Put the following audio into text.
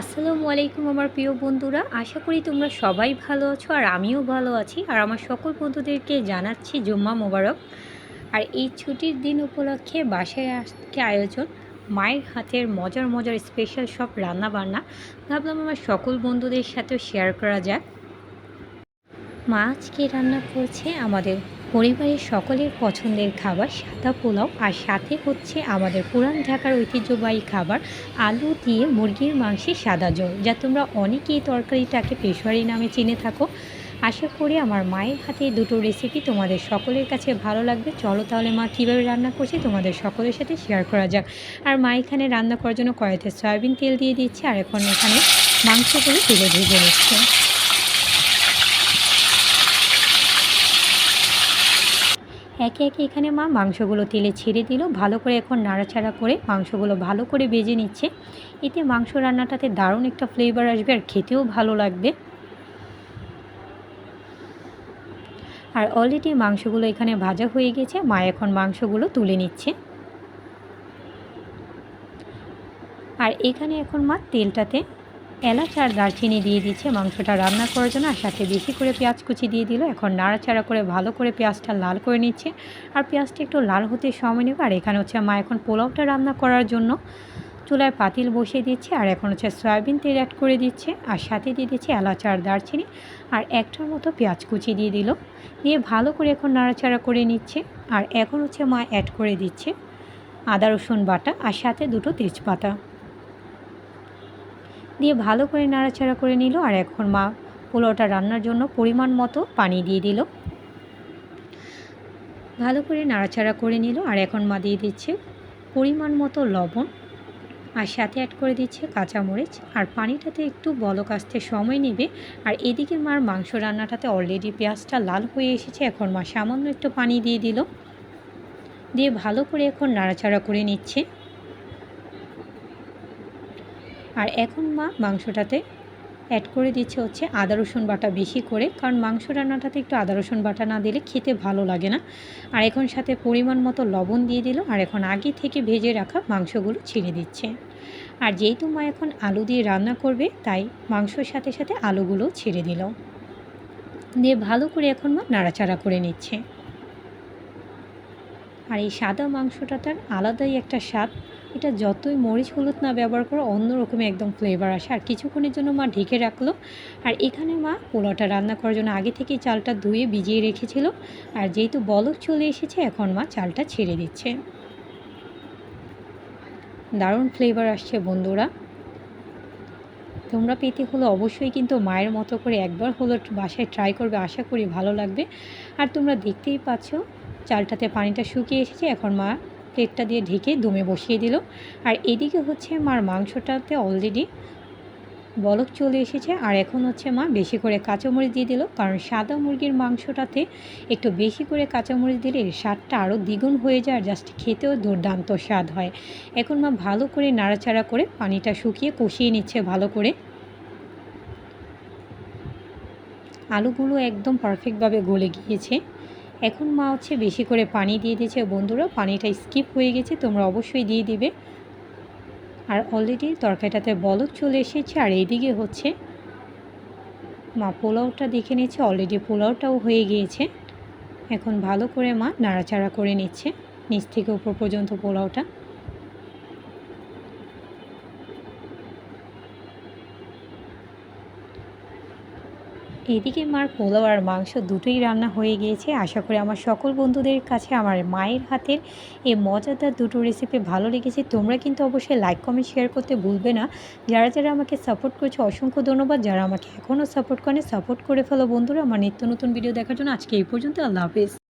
আসসালামু আলাইকুম আমার প্রিয় বন্ধুরা। আশা করি তোমরা সবাই ভালো আছো আর আমিও ভালো আছি। আর আমার সকল বন্ধুদেরকে জানাচ্ছি জুম্মা মোবারক। আর এই ছুটির দিন উপলক্ষে বাসায় আজকে আয়োজন মায়ের হাতের মজার মজার স্পেশাল সব রান্না বান্না ভাবলাম আমার সকল বন্ধুদের সাথেও শেয়ার করা যাক। মা আজকে রান্না করছে আমাদের পরিবারের সকলের পছন্দের খাবার, সাদা পোলাও আর সাথে হচ্ছে আমাদের পুরান ঢাকার ঐতিহ্যবাহী খাবার, আলু দিয়ে মুরগির মাংসের সাদা জল, যা তোমরা অনেকেই তরকারিটাকে পেশোয়ারি নামে চিনে থাকো। আশা করি আমার মায়ের হাতে দুটো রেসিপি তোমাদের সকলের কাছে ভালো লাগবে। চলো তাহলে মা কীভাবে রান্না করছি তোমাদের সকলের সাথে শেয়ার করা যাক। আর মা এখানে রান্না করার জন্য কড়াইতে সয়াবিন তেল দিয়ে দিচ্ছে, আর এখন এখানে মাংসগুলো তুলে ভেজে নিচ্ছে একে একে এখানে মা মাংসগুলো তেলে ছেড়ে দিল। ভালো করে এখন নাড়াচাড়া করে মাংসগুলো ভালো করে বেজে নিচ্ছে। এতে মাংস রান্নাটাতে দারুণ একটা ফ্লেভার আসবে আর খেতেও ভালো লাগবে। আর অলরেডি মাংসগুলো এখানে ভাজা হয়ে গেছে। মা এখন মাংসগুলো তুলে নিচ্ছে। আর এখানে এখন মা তেলটাতে এলাচ আর দারচিনি দিয়ে দিচ্ছে। মাংসটা রান্না করার জন্য আর সাথে বেশি করে পেঁয়াজ কুচি দিয়ে দিল। এখন নাড়াচাড়া করে ভালো করে পেঁয়াজটা লাল করে নিচ্ছে। আর পেঁয়াজটা একটু লাল হতে সময় নেবে। আর এখানে হচ্ছে মা এখন পোলাওটা রান্না করার জন্য চুলায় পাতিল বসিয়ে দিচ্ছে। আর এখন হচ্ছে সয়াবিন তেল অ্যাড করে দিচ্ছে। আর সাথে দিয়ে দিচ্ছে এলাচ আর দারচিনি। আর একটার মতো পেঁয়াজ কুচি দিয়ে দিল। দিয়ে ভালো করে এখন নাড়াচাড়া করে নিচ্ছে। আর এখন হচ্ছে মা অ্যাড করে দিচ্ছে আদা রসুন বাটা। আর সাথে দুটো তেজপাতা। দিয়ে ভালো করে নাড়াচাড়া করে নিল আর এখন মা পোলাওটা রান্নার জন্য পরিমাণ মতো পানি দিয়ে দিল। ভালো করে নাড়াচাড়া করে নিল আর এখন মা দিয়ে দিচ্ছে পরিমাণ মতো লবণ আর সাথে অ্যাড করে দিচ্ছে কাঁচামরিচ। আর পানিটাতে একটু বলক আসতে সময় নেবে আর এদিকে মার মাংস রান্নাটাতে অলরেডি পেঁয়াজটা লাল হয়ে এসেছে, এখন মা সামান্য একটু পানি দিয়ে দিল। দিয়ে ভালো করে এখন নাড়াচাড়া করে নিচ্ছে। আর এখন মা মাংসটাতে অ্যাড করে দিচ্ছে হচ্ছে আদা, রসুন বাটা বেশি করে। কারণ মাংস রান্নাটাতে একটু আদা, রসুন বাটা না দিলে খেতে ভালো লাগে না। আর এখন সাথে পরিমাণ মতো লবণ দিয়ে দিল। আর এখন আগে থেকে ভেজে রাখা মাংসগুলো ছেড়ে দিচ্ছে। আর যেহেতু মা এখন আলু দিয়ে রান্না করবে, তাই মাংসর সাথে সাথে আলুগুলো ছেড়ে দিল। দিয়ে ভালো করে এখন মা নাড়াচাড়া করে নিচ্ছে। আর এই সাদা মাংসটা তার আলাদাই একটা স্বাদ। এটা যতই মরিচ, হলুদ না ব্যবহার করো, অন্য রকমের একদম ফ্লেভার আসে। আর কিছুক্ষণের জন্য মা ঢেকে রাখল। আর এখানে মা পোলাওটা রান্না করার জন্য আগে থেকেই চালটা ধুয়ে ভিজিয়ে রেখেছিল। আর যেহেতু বলক চলে এসেছে, এখন মা চালটা ছেড়ে দিচ্ছে। দারুণ ফ্লেভার আসছে বন্ধুরা। তোমরা পেতে হলো অবশ্যই কিন্তু মায়ের মতো করে একবার হলো বাসায় ট্রাই করবে, আশা করি ভালো লাগবে। আর তোমরা দেখতেই পাচ্ছ, চালটাতে পানিটা শুকিয়ে এসেছে। এখন মা প্লেটটা দিয়ে ঢেকে দমে বসিয়ে দিল। আর এদিকে হচ্ছে মার মাংসটাতে অলরেডি বলক চলে এসেছে। আর এখন হচ্ছে মা বেশি করে কাঁচামরিচ দিয়ে দিল। কারণ সাদা মুরগির মাংসটাতে একটু বেশি করে কাঁচামরিচ দিলে স্বাদটা আরও দ্বিগুণ হয়ে যায় আর জাস্ট খেতেও দুর্দান্ত স্বাদ হয়। এখন মা ভালো করে নাড়াচাড়া করে পানিটা শুকিয়ে কষিয়ে নিচ্ছে ভালো করে। আলুগুলো একদম পারফেক্টভাবে গলে গিয়েছে। এখন মা হচ্ছে বেশি করে পানি দিয়ে দিয়েছে। বন্ধুরা, পানিটা স্কিপ হয়ে গেছে, তোমরা অবশ্যই দিয়ে দিবে। আর অলরেডি তরকারিটাতে বলক চলে এসেছে, আর এইদিকে হচ্ছে মা পোলাওটা দেখে নিচ্ছে অলরেডি পোলাওটাও হয়ে গিয়েছে। এখন ভালো করে মা নাড়াচাড়া করে নিচ্ছে, নিচ থেকে উপর পর্যন্ত পোলাওটা। এদিকে মার পোলাও আর মাংস দুটোই রান্না হয়ে গিয়েছে। আশা করি আমার সকল বন্ধুদের কাছে আমার মায়ের হাতের এই মজাদার দুটো রেসিপি ভালো লেগেছে। তোমরা কিন্তু অবশ্যই লাইক কমেন্ট শেয়ার করতে ভুলবে না। যারা যারা আমাকে সাপোর্ট করছে, অসংখ্য ধন্যবাদ। যারা আমাকে এখনও সাপোর্ট করে সাপোর্ট করে ফেলো বন্ধুরা। আমার নিত্য নতুন ভিডিও দেখার জন্য আজকে এই পর্যন্ত। আল্লাহ হাফিজ।